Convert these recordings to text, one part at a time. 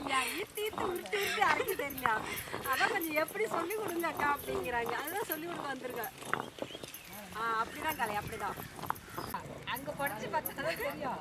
தெரியுங்க இட்டி ஈத்து உருட்டு உருட்டு அரைக்க தெரியுங்க அதான் கொஞ்சம் எப்படி சொல்லி கொடுங்க அக்கா அப்படிங்கிறாங்க. அதுதான் சொல்லி கொடுக்க வந்திருக்கேன். அப்படிதான் கலை அப்படிதான். அங்கே படிச்சு பார்த்தா தான் தெரியும்.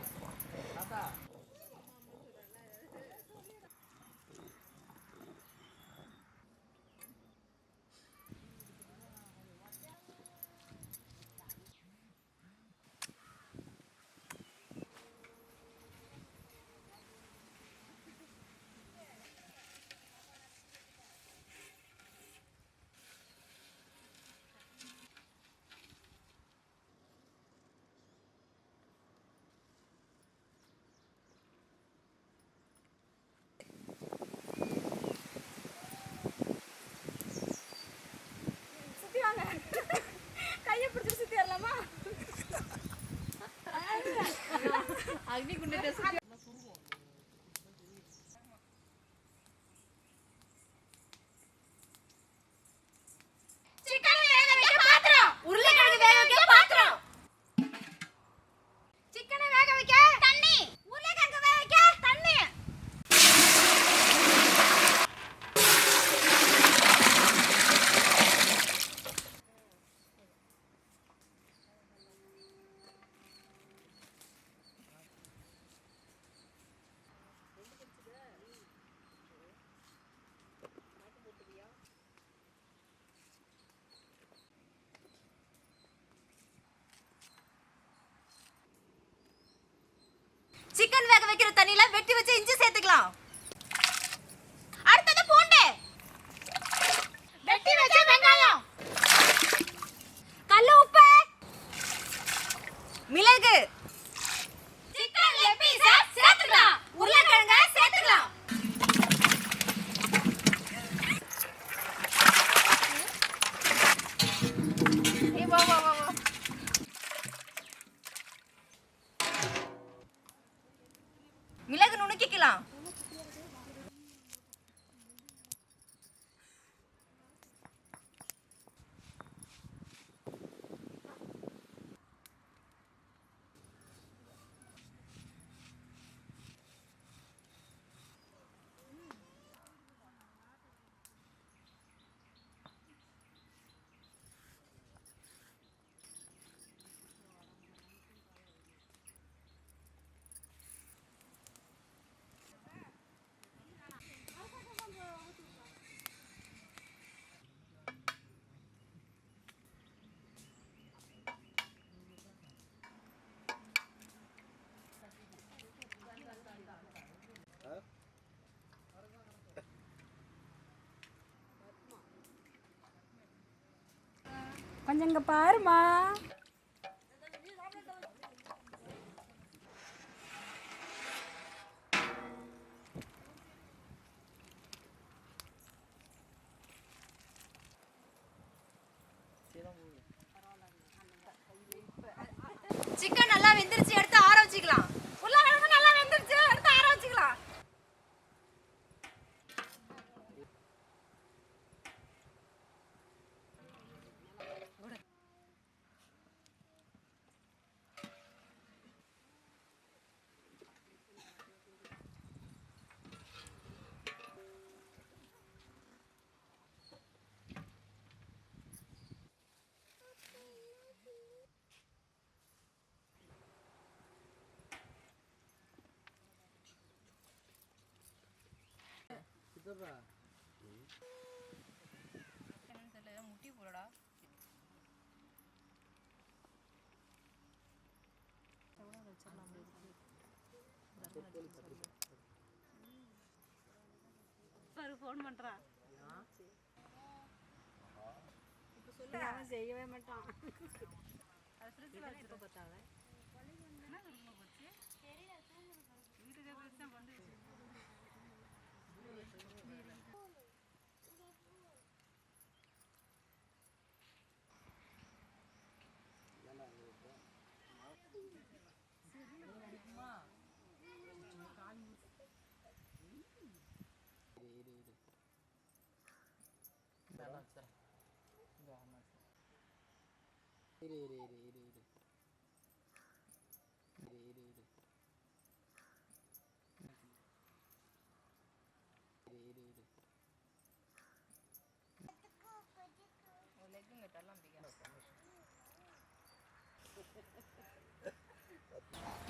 is good. வேக வைக்கிற தண்ணியில வெட்டி வச்சு இஞ்சி கொஞ்சம் இங்கே பாருமா சிக்கன் நல்லா வெந்துருச்சு எடுத்து ஆரம்பிச்சிக்கலாம் என்னன்னு தெரியல முட்டி போலடா பாரு ஃபோன் பண்றான் இப்ப சொல்லு. அவன் செய்யவே மாட்டான். அது ஃப்ரிட்ஜில் வச்சுட்டு பார்த்தாங்க என்ன திரும்ப போச்சு? வீட்டுக்கு போய் தான் கொண்டு இரு இரு இரு இரு இரு இரு இரு இரு இரு இரு இரு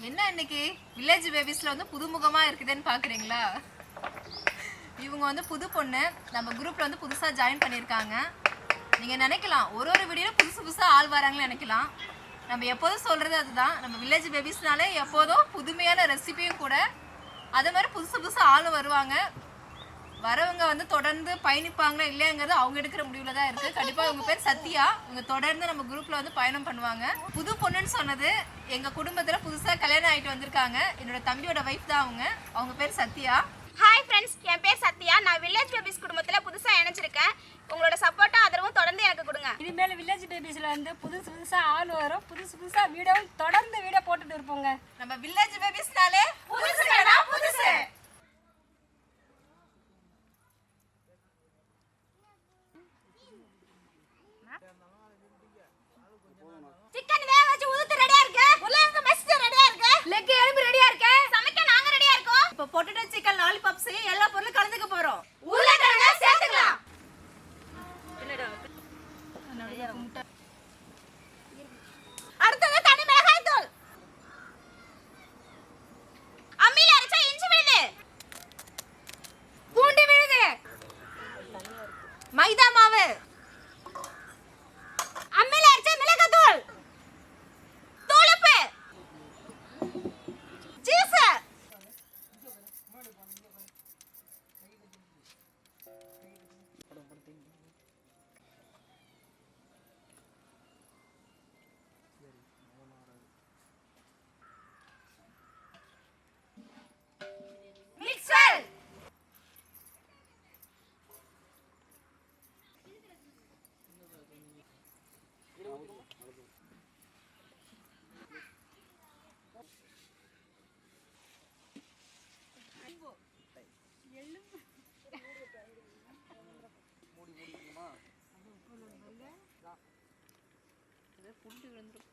என்ன இன்னைக்கு? வில்லேஜ் பேபிஸ்ல வந்து புதுமுகமா இருக்குதுன்னு பாக்குறீங்களா? இவங்க வந்து புது பொண்ணு. நம்ம குரூப்ல வந்து புதுசா ஜாயின் பண்ணியிருக்காங்க. நீங்க நினைக்கலாம் ஒரு ஒரு வீடியோ புதுசு புதுசா ஆள் வராங்கன்னு நினைக்கலாம். நம்ம எப்போதும் சொல்றது அதுதான். நம்ம வில்லேஜ் பேபிஸ்னாலே எப்போதும் புதுமையான ரெசிபியும் கூட அதே மாதிரி புதுசு புதுசாக ஆளும் வருவாங்க. வரவங்க வந்து தொடர்ந்து பயணிப்பாங்களா இல்லையாங்கிறது அவங்க எடுக்கிற முடிவுல தான் இருக்கு. கண்டிப்பா உங்க பேர் சத்யா. இவங்க தொடர்ந்து நம்ம குரூப்ல வந்து பயணம் பண்ணுவாங்க. புது பொண்ணுன்னு சொன்னது எங்க குடும்பத்துல புதுசா கல்யாணம் ஆயிட்டு வந்திருக்காங்க. என்னோட தம்பியோட வைஃப் தான் அவங்க. அவங்க பேர் சத்யா. ஹாய் ஃப்ரெண்ட்ஸ் என் பேர் சத்யா. நான் வில்லேஜ் பேபிஸ் குடும்பத்தில் புதுசாக இணைஞ்சிருக்கேன். உங்களோட சப்போர்ட்டும் ஆதரவும் தொடர்ந்து எனக்கு கொடுங்க. இனிமேல் வில்லேஜ் பேபிஸில் வந்து புதுசு புதுசாக ஆள் வரும். புதுசு புதுசாக வீடியோவும் தொடர்ந்து வீடியோ போட்டுட்டு இருப்போங்க. நம்ம வில்லேஜ் பேபிஸ்னாலே புதுசு அடுத்தது தனி மிளகாய் தூள் அம்மியில அரைச்சா இஞ்சி விழுது. பூண்டு விழுது. மைதா மாவு. அம்மியில அரைச்ச மிளகாய் தூள் தூளுப்பு. ஜூஸ். மிக்சர் 对了。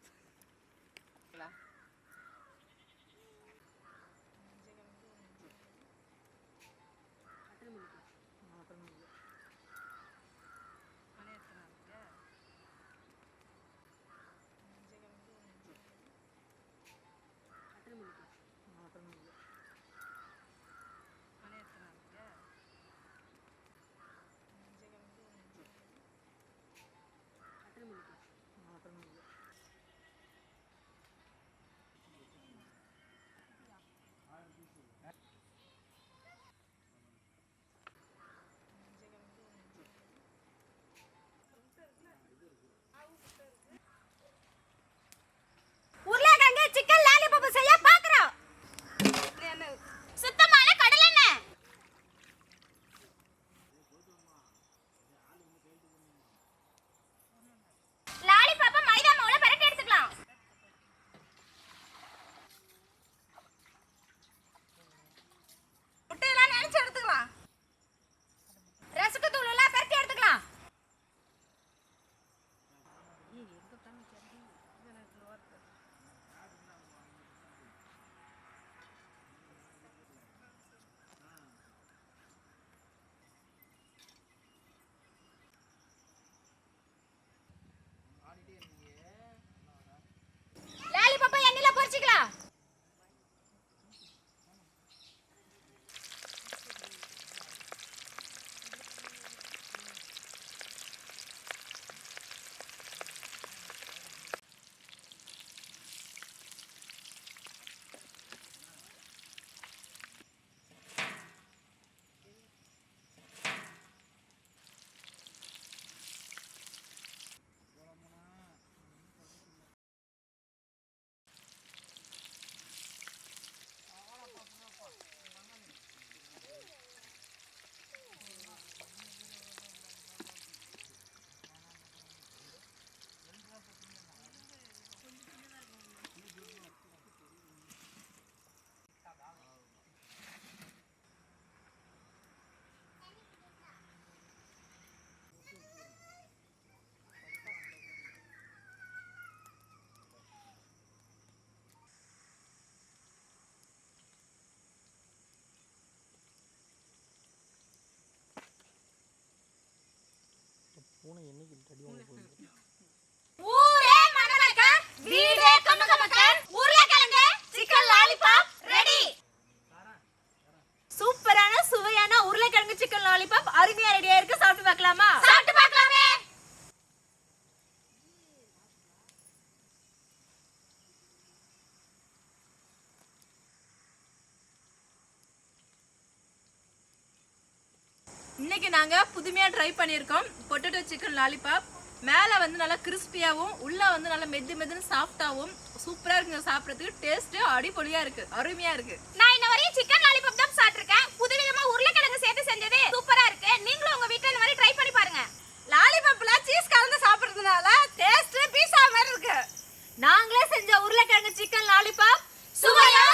இன்னைக்கு நாங்கள் புதுமையாக ட்ரை பண்ணியிருக்கோம். பொட்டேட்டோ சிக்கன் லாலிபாப் மேலே வந்து நல்லா கிறிஸ்பியாகவும் உள்ளே வந்து நல்லா மெது மெதுன்னு சாஃப்டாகவும் சூப்பராக இருக்குங்க சாப்பிட்றதுக்கு. டேஸ்ட்டு அடிப்பொலியாக இருக்குது அருமையாக இருக்குது நான் இன்ன வரையும் சிக்கன் லாலிபாப் தான் சாப்பிட்ருக்கேன் புதுவிதமாக உருளைக்கிழங்கு சேர்த்து செஞ்சது சூப்பராக இருக்குது நீங்களும் உங்கள் வீட்டில் இந்த மாதிரி ட்ரை பண்ணி பாருங்க. லாலிபாப்பில் சீஸ் கலந்து சாப்பிட்றதுனால டேஸ்ட்டு பீஸா மாதிரி இருக்குது நாங்களே செஞ்ச உருளைக்கிழங்கு சிக்கன் லாலிபாப் சுவையா